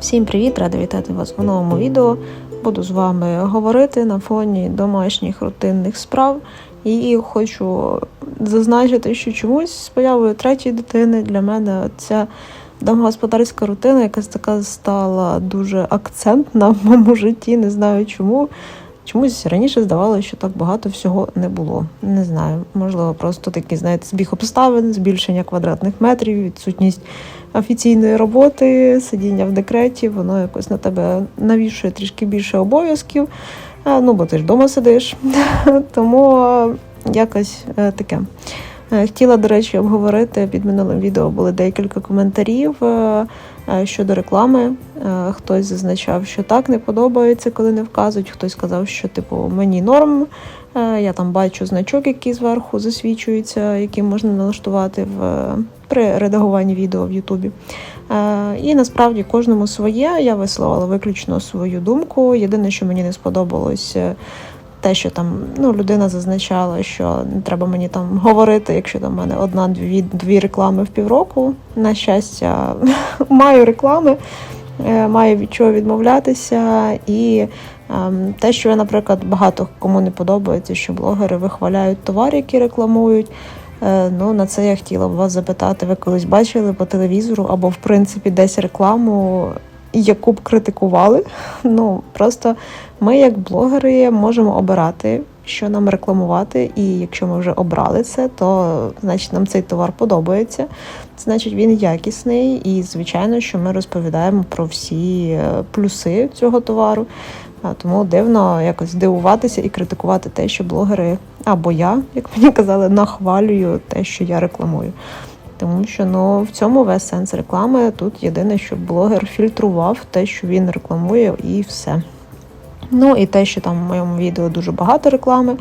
Всім привіт! Рада вітати вас у новому відео. Буду з вами говорити на фоні домашніх рутинних справ. І хочу зазначити, що чомусь з появою третьої дитини для мене ця домогосподарська рутина якась така стала дуже акцентна в моєму житті. Не знаю чому. Чомусь раніше здавалося, що так багато всього не було. Не знаю, можливо, просто такий, знаєте, збіг обставин, збільшення квадратних метрів, відсутність офіційної роботи, сидіння в декреті, воно якось на тебе навішує трішки більше обов'язків. Е, Ну, бо ти ж вдома сидиш. Тому е, якось е, таке. Е, Хотіла, до речі, обговорити під минулим відео були декілька коментарів е, е, щодо реклами. Хтось зазначав, що так не подобається, коли не вказують. Хтось сказав, що типу мені норм. Я там бачу значок, який зверху засвічується, який можна налаштувати в при редагуванні відео в Ютубі. І насправді кожному своє. Я висловила виключно свою думку. Єдине, що мені не сподобалось. Те, що там ну, людина зазначала, що не треба мені там говорити, якщо там в мене одна-дві дві реклами в півроку. На щастя, маю реклами, е, маю від чого відмовлятися. І ем, те, що, наприклад, багато кому не подобається, що блогери вихваляють товар, які рекламують. Е, Ну, на це я хотіла б вас запитати. Ви колись бачили по телевізору або, в принципі, десь рекламу, яку б критикували? Ну, просто ми, як блогери, можемо обирати, що нам рекламувати, і якщо ми вже обрали це, то значить нам цей товар подобається. Значить, він якісний, і звичайно, що ми розповідаємо про всі е, плюси цього товару. Тому дивно якось здивуватися і критикувати те, що блогери або я, як мені казали, нахвалюю те, що я рекламую. Тому що ну в цьому весь сенс реклами. Тут єдине, щоб блогер фільтрував те, що він рекламує, і все. Ну і те, що там в моєму відео дуже багато реклами,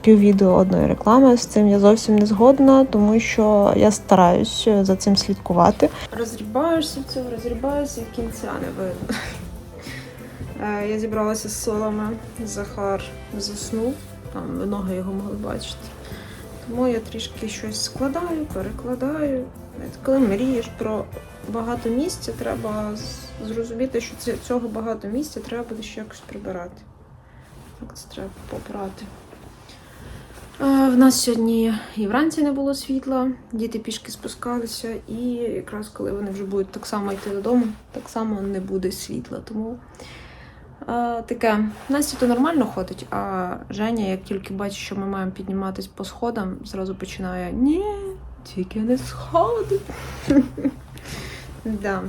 піввідео одної реклами. З цим я зовсім не згодна, тому що я стараюсь за цим слідкувати. Розрібаєшся в цьому, розрібаєшся і кінця не видно. Е, Я зібралася з силами. Захар заснув, там ноги його могли бачити. Тому я трішки щось складаю, перекладаю. Коли мрієш про багато місця, треба зрозуміти, що цього багато місця треба буде ще якось прибирати. Так це треба попрати. В нас сьогодні і вранці не було світла, діти пішки спускалися, і якраз коли вони вже будуть так само йти додому, так само не буде світла. Тому таке, Настя то нормально ходить, а Женя, як тільки бачить, що ми маємо підніматись по сходам, зразу починає Ні, тільки не сходи. да.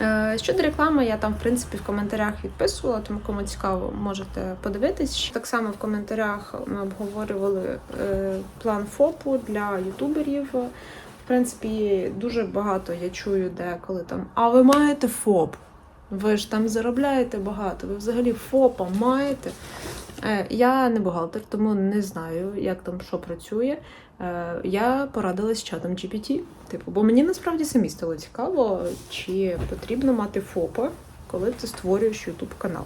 Е, Щодо реклами, я там, в принципі, в коментарях відписувала, тому кому цікаво, можете подивитись. Так само в коментарях ми обговорювали е, план ФОПу для ютуберів. В принципі, дуже багато я чую, де коли там, а ви маєте ФОП? Ви ж там заробляєте багато, ви взагалі ФОПа маєте. Е, Я не бухгалтер, тому не знаю, як там що працює. Е, Я порадилась з чатом GPT. Типу, бо мені насправді самі стало цікаво, чи потрібно мати ФОПа, коли ти створюєш YouTube канал.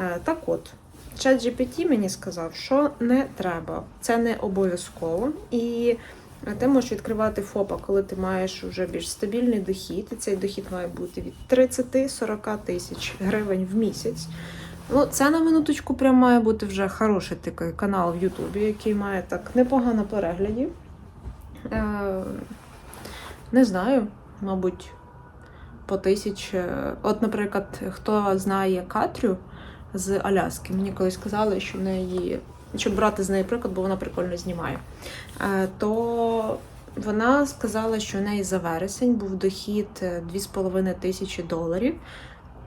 Е, Так от, чат GPT мені сказав, що не треба, це не обов'язково. І ти можеш відкривати ФОПа, коли ти маєш вже більш стабільний дохід, і цей дохід має бути від 30-40 тисяч гривень в місяць. Ну, це на минуточку прям має бути вже хороший такий канал в Ютубі, який має так непогано переглядів. Е, не знаю, мабуть, по тисяч. От, наприклад, хто знає Катрю з Аляски, мені колись сказали, що в неї, щоб брати з неї приклад, бо вона прикольно знімає. Е, То вона сказала, що в неї за вересень був дохід е, 2,5 тисячі доларів.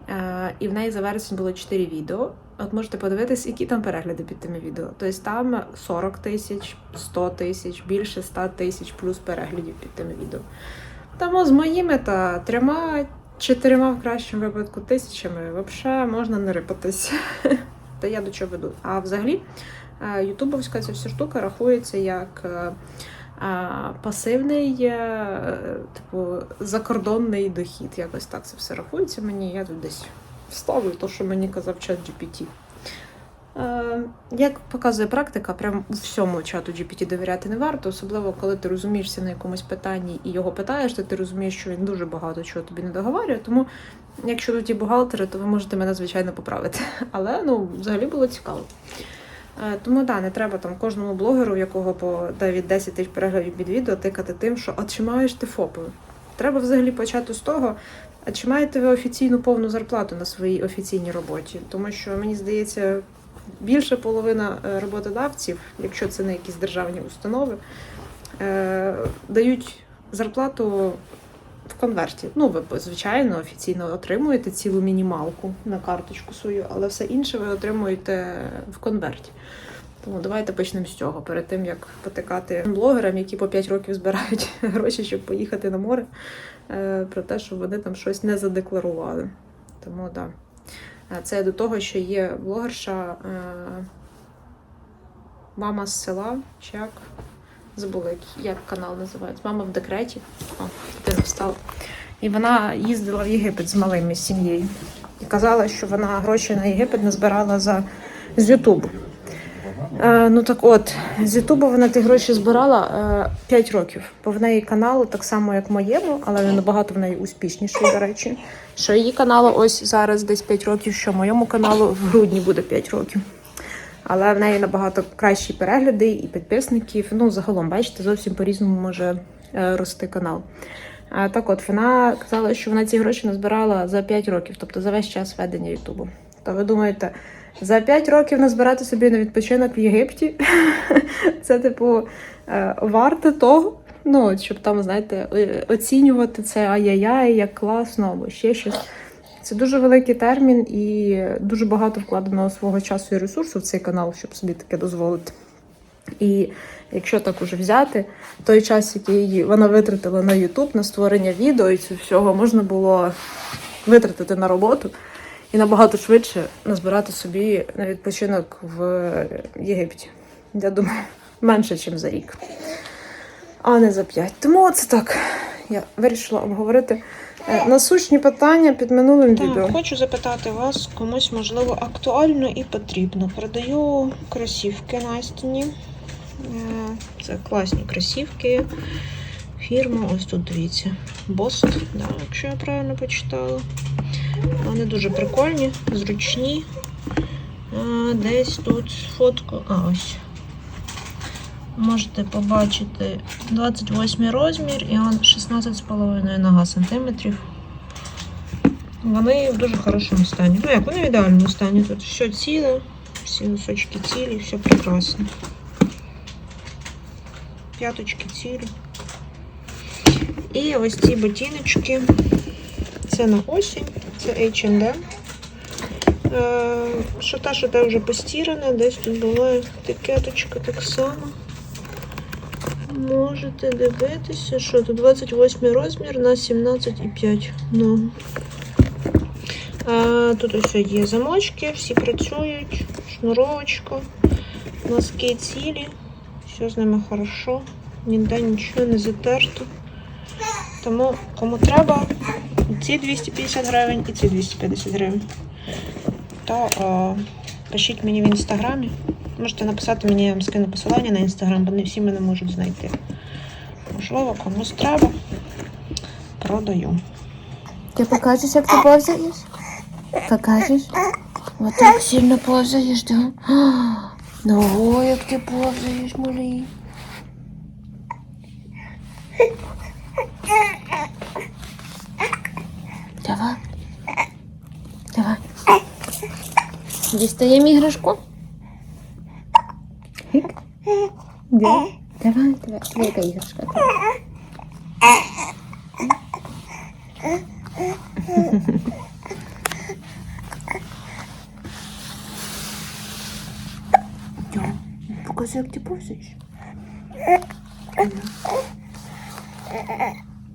Е, І в неї за вересень було 4 відео. От можете подивитись, які там перегляди під тими відео. Тобто там 40 тисяч, 100 тисяч, більше 100 тисяч плюс переглядів під тими відео. Тому з моїми та трьома, чотирма в кращому випадку тисячами взагалі можна не рипатись. Та я до чого веду. А взагалі, е, ютубовська ця вся штука рахується як е, е, пасивний, е, типу, закордонний дохід. Якось так це все рахується мені. Я тут десь вставлю те, що мені казав чат GPT. Е, Як показує практика, прям у всьому чату GPT довіряти не варто, особливо коли ти розумієшся на якомусь питанні і його питаєш, то ти розумієш, що він дуже багато чого тобі не договорює. Тому, якщо тут є бухгалтери, то ви можете мене звичайно поправити. Але ну, взагалі було цікаво. Е, Тому да, не треба там кожному блогеру, в якого по навіть 10 тисяч переглядів під відео, тикати тим, що а чи маєш ти ФОПи? Треба взагалі почати з того, а чи маєте ви офіційну повну зарплату на своїй офіційній роботі? Тому що мені здається, більше половина е, роботодавців, якщо це не якісь державні установи, е, дають зарплату в конверті. Ну, ви, звичайно, офіційно отримуєте цілу мінімалку на карточку свою, але все інше ви отримуєте в конверті. Тому давайте почнемо з цього, перед тим як потикати блогерам, які по 5 років збирають гроші, щоб поїхати на море, е, про те, що вони там щось не задекларували. Тому так. Да. Е, Це до того, що є блогерша е, мама з села, як забула, як, як канал називається. Мама в декреті. О, дитина встала. І вона їздила в Єгипет з малими сім'єю. І казала, що вона гроші на Єгипет назбирала за з Ютубу. Е, ну так от, з Ютубу вона ті гроші збирала е, 5 років, бо в неї канал так само, як моєму, але він набагато в неї успішніший, до речі. Що її каналу ось зараз десь 5 років, що моєму каналу в грудні буде 5 років. Але в неї набагато кращі перегляди і підписників. Ну, загалом, бачите, зовсім по-різному може е, рости канал. Так от, вона казала, що вона ці гроші назбирала за 5 років, тобто за весь час ведення Ютубу. То ви думаєте, за 5 років назбирати собі на відпочинок в Єгипті? Це, типу, е, варте того. Ну, щоб там, знаєте, е, оцінювати це ай-яй-яй, як класно, або ще щось. Це дуже великий термін і дуже багато вкладено свого часу і ресурсу в цей канал, щоб собі таке дозволити. І якщо так уже взяти, той час, який вона витратила на YouTube, на створення відео і цього всього, можна було витратити на роботу і набагато швидше назбирати собі на відпочинок в Єгипті. Я думаю, менше, ніж за рік, а не за п'ять. Тому це так. Я вирішила обговорити е, насущні питання під минулим відео. Так, хочу запитати вас, комусь можливо актуально і потрібно. Продаю кросівки Настіні. Е, Це класні кросівки. Фірма, ось тут дивіться. Бост, да, якщо я правильно почитала. Вони дуже прикольні, зручні. Е, Десь тут фотку. А, ось. Можете побачити 28 розмір і он 16,5 нога сантиметрів. Вони в дуже хорошому стані. Ну як, вони в ідеальному стані. Тут все ціле, всі носочки цілі, все прекрасно. П'яточки цілі. І ось ці ботиночки. Це на осінь, це H&M. Що та, що та вже постірана, десь тут була етикеточка так само. Можете дивитися, що тут 28 розмір на 17,5 ногу. А, тут ось є замочки, всі працюють, шнуровочка, носки цілі, все з ними хорошо, ніде нічого не затерто. Тому кому треба, ці 250 гривень, і ці 250 гривень, то о, пишіть мені в інстаграмі. Можете написати мені, я вам скину посилання на інстаграм, бо не всі мене можуть знайти. Можливо, комусь треба. Продаю. Ты покажешь, как ты ползаешь? Покажешь? Вот так сильно ползаешь, да? Ого, як ти ползаєш, малий. Давай. Давай. Дістаємо іграшку? Да. Давай, давай. Давай, яка іграшка. Покажи, як ти повзаєш.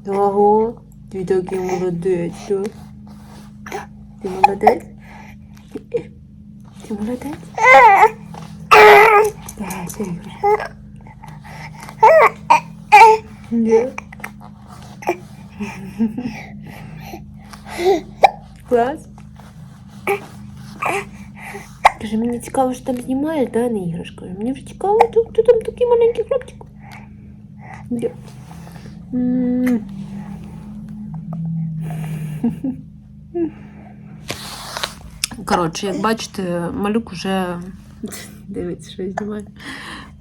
Ого, ти такий молодець, да? Ти молодець? Ти молодець? Да, це іграшка. Да. Клас. Каже, мені цікаво, що там знімаєш, да, не іграш. Мені вже цікаво, хто, хто там такий маленький хлопчик. Коротше, як бачите, малюк уже. Дивіться, що я знімаю.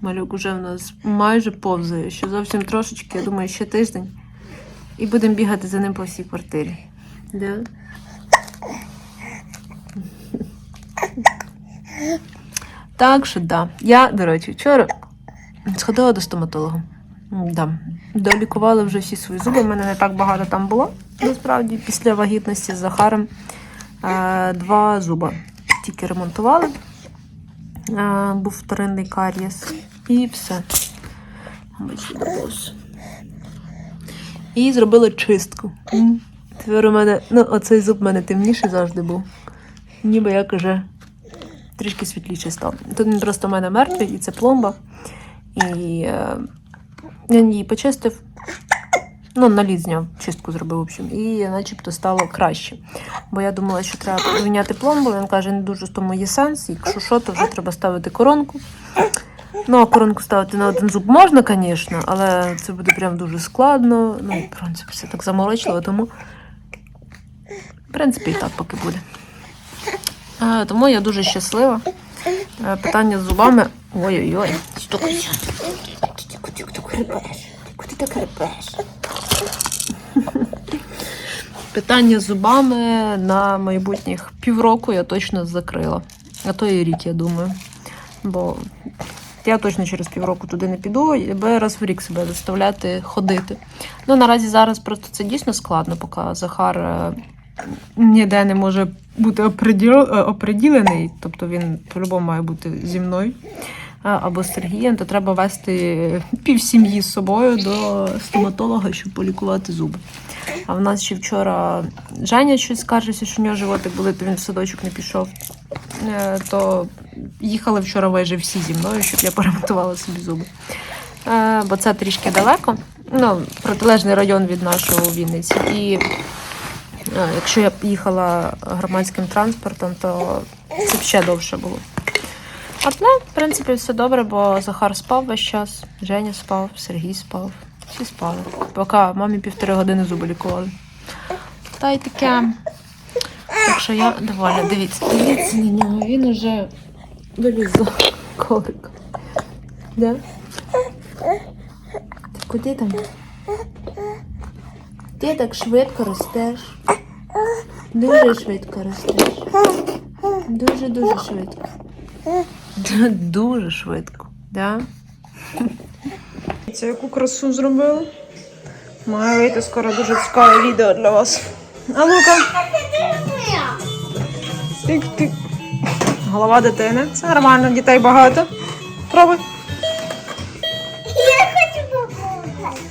Малюк уже в нас майже повзає. Ще зовсім трошечки, я думаю, ще тиждень. І будемо бігати за ним по всій квартирі. Да? Так що да. Я, до речі, вчора сходила до стоматолога. Да. Долікували вже всі свої зуби. У мене не так багато там було. Насправді, після вагітності з Захаром е, два зуба тільки ремонтували. Е, був вторинний карієс. І все. І зробили чистку. Тепер у мене, ну, оцей зуб у мене темніший завжди був. Ніби як уже трішки світліше став. Тут він просто в мене мертвий, і це пломба. І е, її почистив. Ну, наліт зняв, чистку зробив, в общем, і начебто стало краще. Бо я думала, що треба поміняти пломбу. Він каже, не дуже в тому є сенс. Якщо що, то вже треба ставити коронку. Ну, а коронку ставити на один зуб можна, звісно, але це буде прям дуже складно. Ну, в принципі, все так заморочливо, тому, в принципі, і так поки буде. Е, Тому я дуже щаслива. Е, Питання з зубами. Ой-ой-ой. Стукайся. Ти куди так куди? Питання з зубами на майбутніх півроку я точно закрила. А то і рік, я думаю. Бо я точно через півроку туди не піду, і раз в рік себе заставляти ходити. Ну, наразі зараз просто це дійсно складно, поки Захар е, ніде не може бути е, оприділений, тобто він по-любому має бути зі мною. а, Або з Сергієм, то треба вести пів сім'ї з собою до стоматолога, щоб полікувати зуби. А в нас ще вчора Женя щось скаржився, що у нього животик болить, то він в садочок не пішов. Е, То їхали вчора майже всі зі мною, щоб я поремонтувала собі зуби. Е, Бо це трішки далеко. Ну, протилежний район від нашого Вінниці. І е, якщо я їхала громадським транспортом, то це б ще довше було. Але, в принципі, все добре, бо Захар спав весь час, Женя спав, Сергій спав. Всі спали. Поки мамі півтори години зуби лікували. Та й таке. Так що я довольна. Дивіться, дивіться на нього. Він уже виліз за колик. Де? Ти куди там? Ти так швидко ростеш. Дуже швидко ростеш. Дуже-дуже швидко. Дуже швидко. Да? Це яку красу зробили. Має вийти скоро дуже цікаве відео для вас. А ну-ка. Тик-тик. Голова дитини. Це нормально, дітей багато. Пробуй. Я хочу попробовать.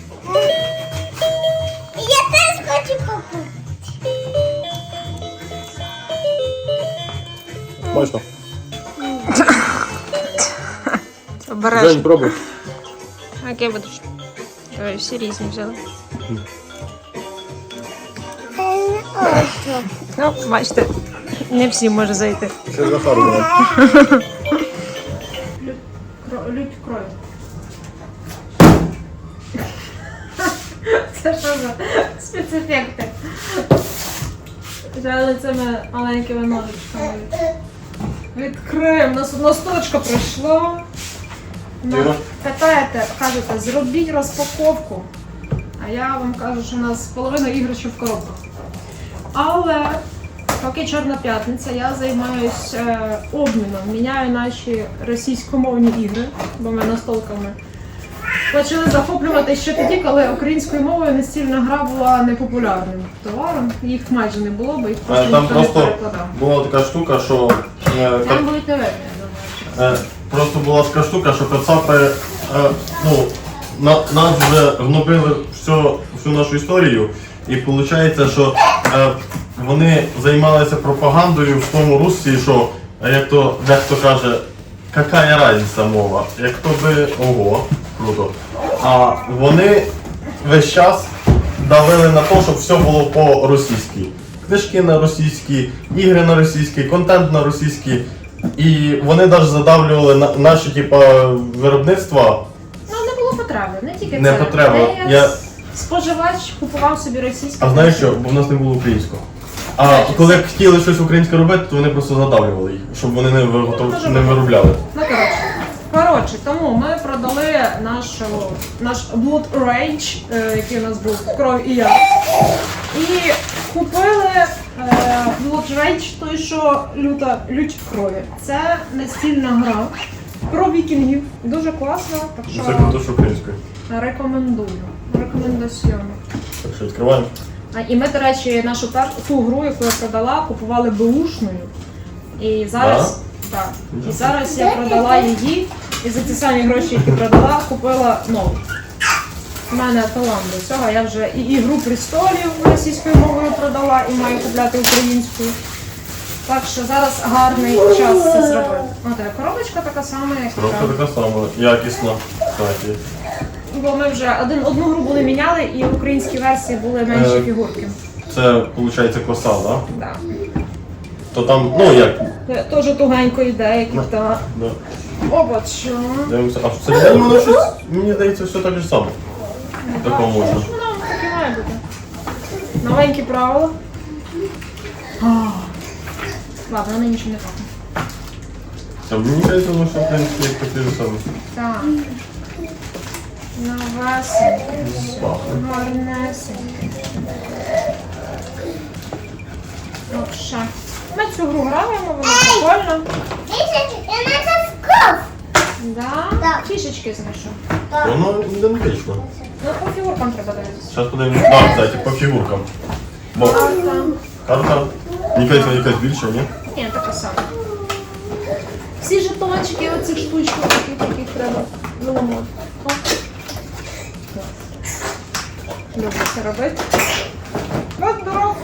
Я теж хочу попробовать. Смачно. Обережно. Жень, пробуй. Яке будеш? Всі різні взяли. Ну, бачите, не всі може зайти. Захару давай. Людь крою. Це що за спецефекти? Взяли цими маленькими ножичками. Відкриємо. У нас одна строчка пройшла. Питаєте, кажете, зробіть розпаковку. А я вам кажу, що у нас половина іграшок в коробках. Але поки Чорна п'ятниця, я займаюся е, обміном. Міняю наші російськомовні ігри, бо ми настолками почали захоплювати ще тоді, коли українською мовою настільна гра була непопулярним товаром. Їх майже не було, бо їх просто Е, Там ніхто не просто перекладав. була така штука, що е, Там кат- будуть я думаю. е, просто була така штука, що кацапи е, ну, на, нас вже гнобили всю, всю нашу історію. І виходить, що е, вони займалися пропагандою в тому руслі, що е, як то дехто каже, яка разниця мова, як то би ого, круто. А вони весь час давили на те, щоб все було по-російськи. Книжки на російські, ігри на російські, контент на російські. І вони навіть задавлювали наші типу, виробництва. Ну не було потреби, не тільки не це. потреба. Я споживач купував собі російське. А знаєш що? Бо в нас не було українського. А коли хотіли щось українське робити, то вони просто задавлювали їх, щоб вони не виготов... Ну, не виробляли. Ну коротше. Коротше, тому ми продали нашу наш Blood Rage, е, який у нас був кров і я. І купили е, Blood той, що люта лють в крові. Це настільна гра про вікінгів. Дуже класна, так ну, що Це круто, що українською. рекомендую. Рекомендаціоне. Так що відкриваємо. А, І ми, до речі, нашу першу ту гру, яку я продала, купували бушною. І зараз так. І зараз я продала її і за ті самі гроші, які продала, купила нову. У мене талант до цього. Я вже і ігру престолів російською мовою продала і маю купляти українською. Так що зараз гарний час це зробити. О, е, коробочка така сама, як Коробка така сама, якісна. Так, є. Бо ми вже один одну гру були міняли, і в українській версії були менші Е, фігурки. Це виходить коса, так? Да? Да. То там, ну як. Е, Теж тугенько йде, як та. Да. Що? Дивимося. А це воно щось, мені здається, все так же саме. Ну, Тако можна. Ну, нам. Новенькі правила. Ладно, вони нічим не пахне. А мені здається, воно що в принципі як таке ж саме. Так на вас гарнесик. Ми цю гру граємо, вона прикольна. Да? Фішечки знайшов. Воно ідентично. Ну, по фігуркам треба дивитися. Зараз подивимось. Да, кстати, по фігуркам. Карта. карта якась якась більша, ні? Ні, така сама. Всі жетончики, оці штучки, таких, яких треба виломати. люблю це робити. Ну, здоров!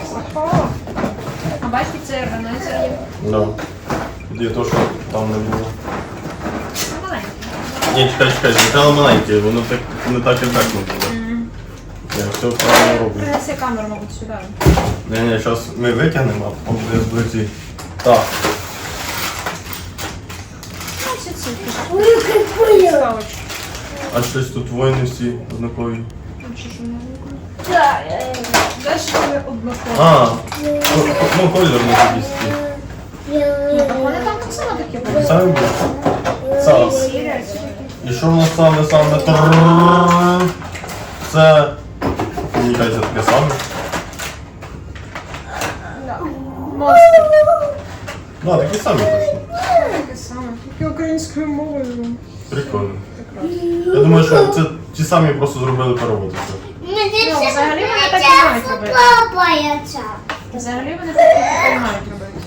А бачите, це органайзер. Да. то, що там не було. Ні, чекай, чекай, злітало маленьке, воно так не так і так не було. Я все правильно роблю. Принеси камеру, мабуть, сюди. Ні, ні, зараз ми витягнемо, а потім близі. Так. Ну, а щось тут воїни всі однакові. Да, що не вибрали? Далі коли. А, а ну, ну колір не завісти. Ну, так вони там так само такі були. Саме буде. Саус. І що воно саме саме? Тррррррр. Це... Мені кажеться таке саме. Мостик. Да, такі самі точно. Таке саме. Тільки українською мовою. Прикольно. Я думаю, что это ті самі просто зробили перевод. і все. Мені Ну, це взагалі вони так і мають робити. подобається. Взагалі вони такі тепер мають робити.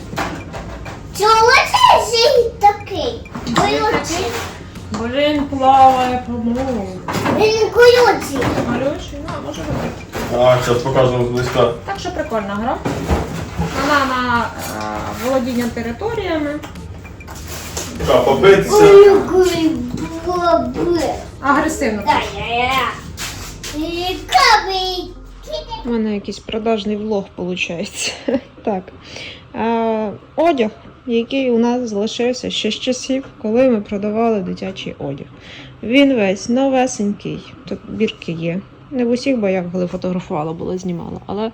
Чого це зій такий? Колючий. Бо він плаває по морю. Він колючий. Малючий, ну, а може робити. А, зараз покажемо зблизька. Так що прикольна гра. Вона на е, володіння територіями. Така, побитися. Колючий Агресивно. У мене якийсь продажний влог виходить. так. Одяг, який у нас залишився ще з часів, коли ми продавали дитячий одяг. Він весь новесенький. Тут бірки є. Не в усіх боях, коли фотографувала, була знімала, але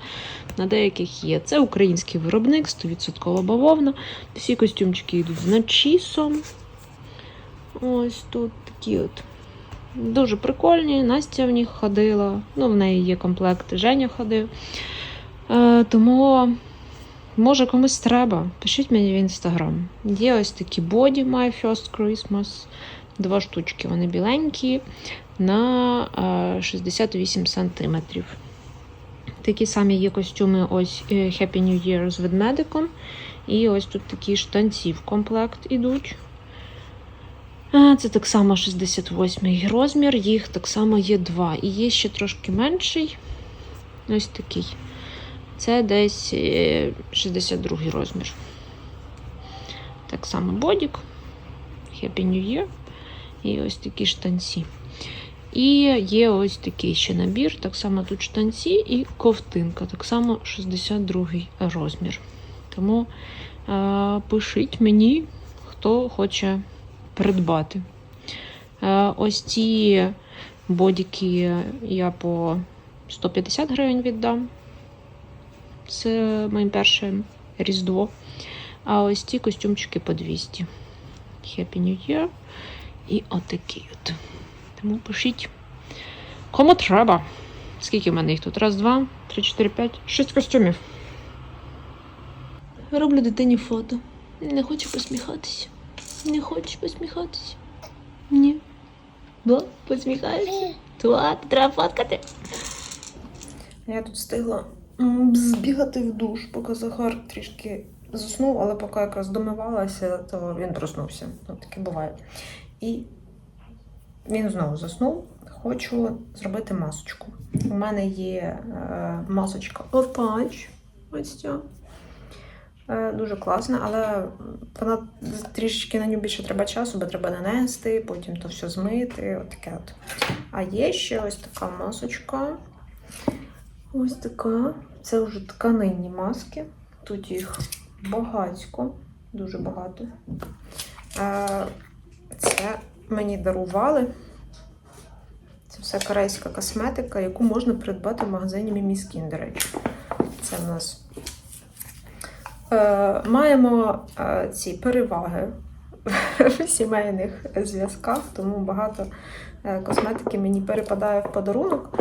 на деяких є. Це український виробник, 100% бавовна. Всі костюмчики йдуть з начісом. Ось тут от. Дуже прикольні. Настя в них ходила. Ну, в неї є комплект, Женя ходив. Е, тому, може, комусь треба. Пишіть мені в інстаграм. Є ось такі боді My First Christmas. Два штучки. Вони біленькі на е, 68 сантиметрів. Такі самі є костюми ось е, Happy New Year з ведмедиком. І ось тут такі штанці в комплект ідуть. Це так само 68 розмір, їх так само є два. І є ще трошки менший. Ось такий. Це десь е, 62 розмір. Так само бодік. Happy New Year. І ось такі штанці. І є ось такий ще набір. Так само тут штанці і ковтинка. Так само 62 розмір. Тому е, пишіть мені, хто хоче придбати. Е, Ось ці бодіки я по 150 гривень віддам. Це моє перше різдво. А ось ці костюмчики по 200. Happy New Year. І отакі от. Тому пишіть. Кому треба. Скільки в мене їх тут? Раз, два, три, чотири, п'ять, шість костюмів. Роблю дитині фото. Не хочу посміхатися. Не хочеш посміхатися? Ні. Бо посміхаєшся? Туа, треба фоткати. Я тут встигла збігати в душ, поки Захар трішки заснув, але поки якраз домивалася, то він проснувся. Ну, таке буває. І він знову заснув. Хочу зробити масочку. У мене є е, масочка Punch. Ось ця. Е, дуже класна, але вона трішечки на нього більше треба часу, бо треба нанести, потім то все змити. От таке от. А є ще ось така масочка. Ось така. Це вже тканинні маски. Тут їх багатько, дуже багато. Е, Це мені дарували. Це все корейська косметика, яку можна придбати в магазині Міміскін, до речі. Це в нас. Е, Маємо е, ці переваги в сімейних зв'язках, тому багато е, косметики мені перепадає в подарунок.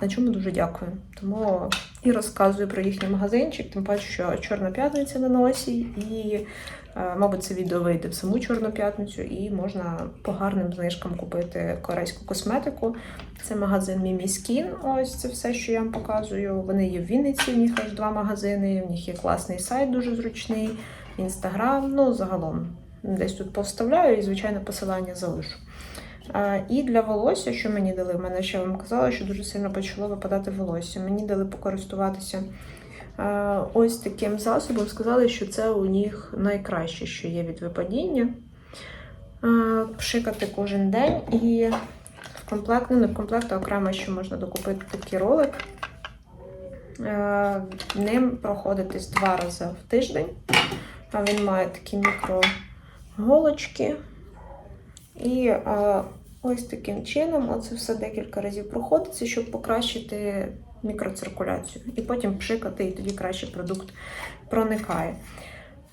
На чому дуже дякую. Тому і розказую про їхній магазинчик, тим паче, що Чорна п'ятниця на носі, і, мабуть, це відео вийде в саму Чорну п'ятницю, і можна по гарним знижкам купити корейську косметику. Це магазин Skin. Ось це все, що я вам показую. Вони є в Вінниці, в них аж два магазини. В них є класний сайт, дуже зручний, інстаграм. Ну, загалом десь тут повставляю і, звичайно, посилання залишу. Е, І для волосся, що мені дали, в мене ще вам казала, що дуже сильно почало випадати волосся. Мені дали покористуватися е, ось таким засобом. Сказали, що це у них найкраще, що є від випадіння. Е, Пшикати кожен день і в комплект, ну не в комплект, а окремо ще можна докупити такий ролик. Е, Ним проходитись два рази в тиждень. А він має такі мікроголочки. І е, ось таким чином оце все декілька разів проходиться, щоб покращити мікроциркуляцію. І потім пшикати, і тоді краще продукт проникає.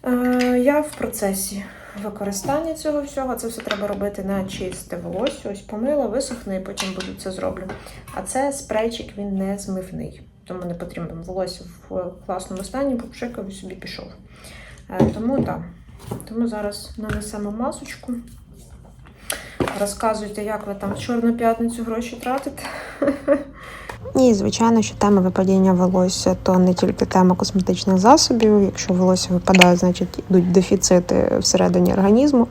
Е, я в процесі використання цього всього. Це все треба робити на чисте волосся. Ось помила, висохне, і потім буду це зроблю. А це спрейчик, він не змивний. Тому не потрібно волосся в класному стані, попшикав і собі пішов. Е, тому так. Тому зараз нанесемо масочку. Розказуйте, як ви там в Чорну п'ятницю гроші тратите. І, звичайно, що тема випадіння волосся то не тільки тема косметичних засобів. Якщо волосся випадає, значить йдуть дефіцити всередині організму.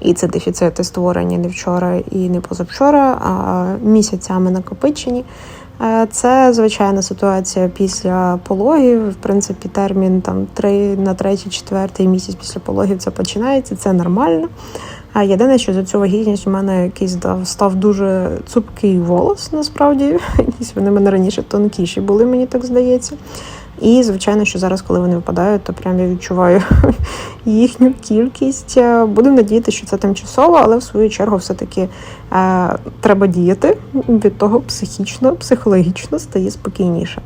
І це дефіцити створені не вчора і не позавчора, а місяцями накопичені. Е, Це звичайна ситуація після пологів. В принципі, термін там 3 на 3-4 місяць після пологів це починається. Це нормально. А єдине, що за цю вагітність у мене якийсь став, став дуже цупкий волос, насправді. Якісь вони мене раніше тонкіші були, мені так здається. І, звичайно, що зараз, коли вони випадають, то прям я відчуваю їхню кількість. Е, Будемо надіятися, що це тимчасово, але в свою чергу все-таки е, треба діяти від того психічно, психологічно стає спокійніше.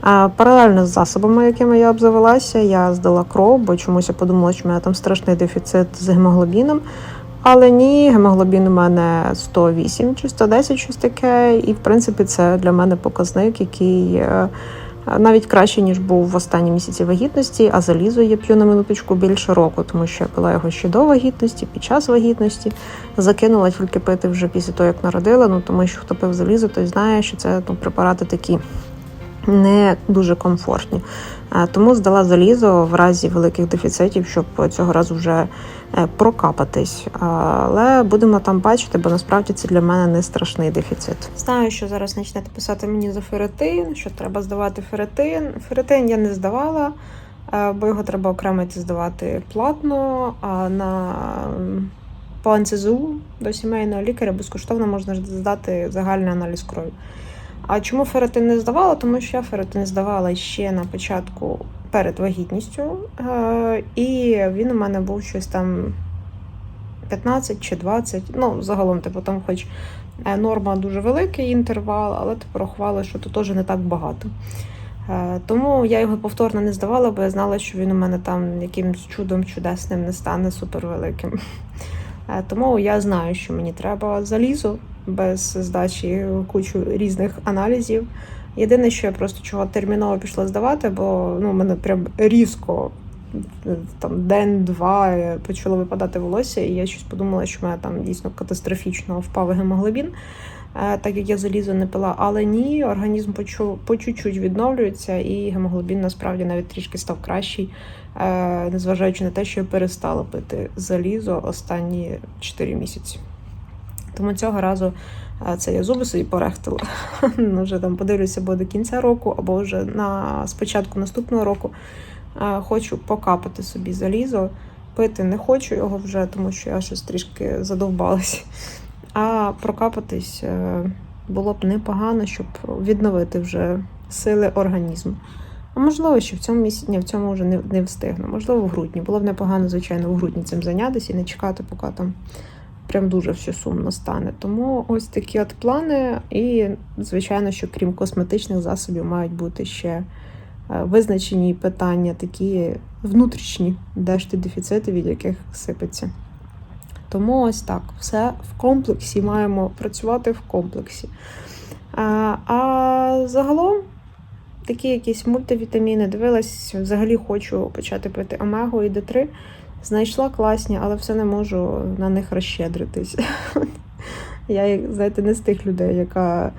А паралельно з засобами, якими я обзавелася, я здала кров, бо чомусь я подумала, що в мене там страшний дефіцит з гемоглобіном. Але ні, гемоглобін у мене 108 чи 110, щось таке. І в принципі це для мене показник, який е, навіть краще, ніж був в останні місяці вагітності, а залізо я п'ю на минуточку більше року, тому що я пила його ще до вагітності, під час вагітності. Закинула тільки пити вже після того, як народила. Ну тому що хто пив залізо, той знає, що це ну, препарати такі не дуже комфортні. Е, Тому здала залізо в разі великих дефіцитів, щоб цього разу вже прокапатись. Але будемо там бачити, бо насправді це для мене не страшний дефіцит. Знаю, що зараз почнете писати мені за феретин, що треба здавати феретин. Феретин я не здавала, е, бо його треба окремо здавати платно. А на по НЦЗУ до сімейного лікаря безкоштовно можна здати загальний аналіз крові. А чому феретин не здавала? Тому що я феретин здавала ще на початку перед вагітністю, е, і він у мене був щось там 15 чи 20. Ну, загалом, типу, там хоч е, норма дуже великий інтервал, але ти порахувала, що тут теж не так багато. Е, Тому я його повторно не здавала, бо я знала, що він у мене там якимсь чудом чудесним не стане супервеликим. Тому я знаю, що мені треба залізо без здачі кучу різних аналізів. Єдине, що я просто чого терміново пішла здавати, бо ну, мене прям різко там день-два е, почало випадати волосся, і я щось подумала, що в мене там дійсно катастрофічно впав гемоглобін, е, так як я залізо не пила. Але ні, організм по, по чуть-чуть відновлюється, і гемоглобін насправді навіть трішки став кращий, е, незважаючи на те, що я перестала пити залізо останні 4 місяці. Тому цього разу е, це я зуби собі порехтила. Ну, вже там подивлюся або до кінця року, або вже на спочатку наступного року. Е, Хочу покапати собі залізо. Пити не хочу його вже, тому що я щось трішки задовбалась. А прокапатись е, було б непогано, щоб відновити вже сили організму. А можливо, що в цьому місяці, ні, в цьому вже не, не встигну. Можливо, в грудні. Було б непогано, звичайно, в грудні цим зайнятися і не чекати, поки там прям дуже все сумно стане. Тому ось такі от плани. І, звичайно, що крім косметичних засобів, мають бути ще е, визначені питання, такі внутрішні, де ж ті дефіцити, від яких сипеться. Тому ось так, все в комплексі маємо працювати в комплексі. А, а загалом такі якісь мультивітаміни дивилась, взагалі хочу почати пити омегу і Д3. Знайшла класні, але все не можу на них розщедритись. Я, знаєте, не з тих людей, яка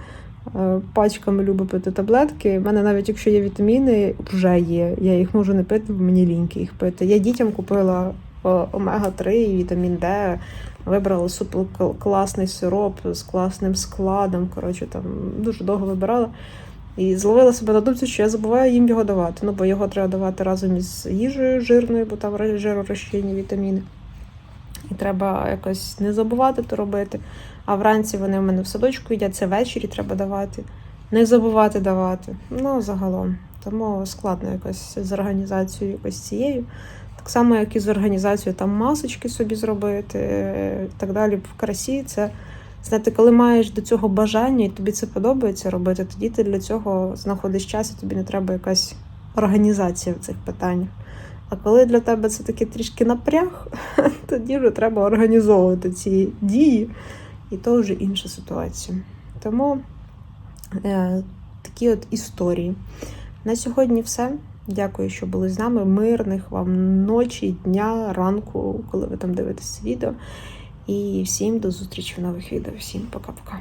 е, пачками любить пити таблетки. У мене навіть якщо є вітаміни, вже є. Я їх можу не пити, бо мені ліньки їх пити. Я дітям купила е, омега-3 і вітамін Д. Вибрала супер класний сироп з класним складом. Коротше, там дуже довго вибирала. І зловила себе на думці, що я забуваю їм його давати. Ну, бо його треба давати разом із їжею жирною, бо там ро- жиророзчинні вітаміни. І треба якось не забувати то робити. А вранці вони в мене в садочку їдять, це ввечері треба давати. Не забувати давати. Ну, загалом. Тому складно якось з організацією якось цією. Так само, як і з організацією там масочки собі зробити е, так далі. В красі це Знаєте, коли маєш до цього бажання і тобі це подобається робити, тоді ти для цього знаходиш час і тобі не треба якась організація в цих питаннях. А коли для тебе це таки трішки напряг, тоді вже треба організовувати ці дії, і то вже інша ситуація. Тому е, такі от історії. На сьогодні все. Дякую, що були з нами. Мирних вам ночі, дня, ранку, коли ви там дивитесь відео. І всім до зустрічі в нових відео. Всім пока-пока.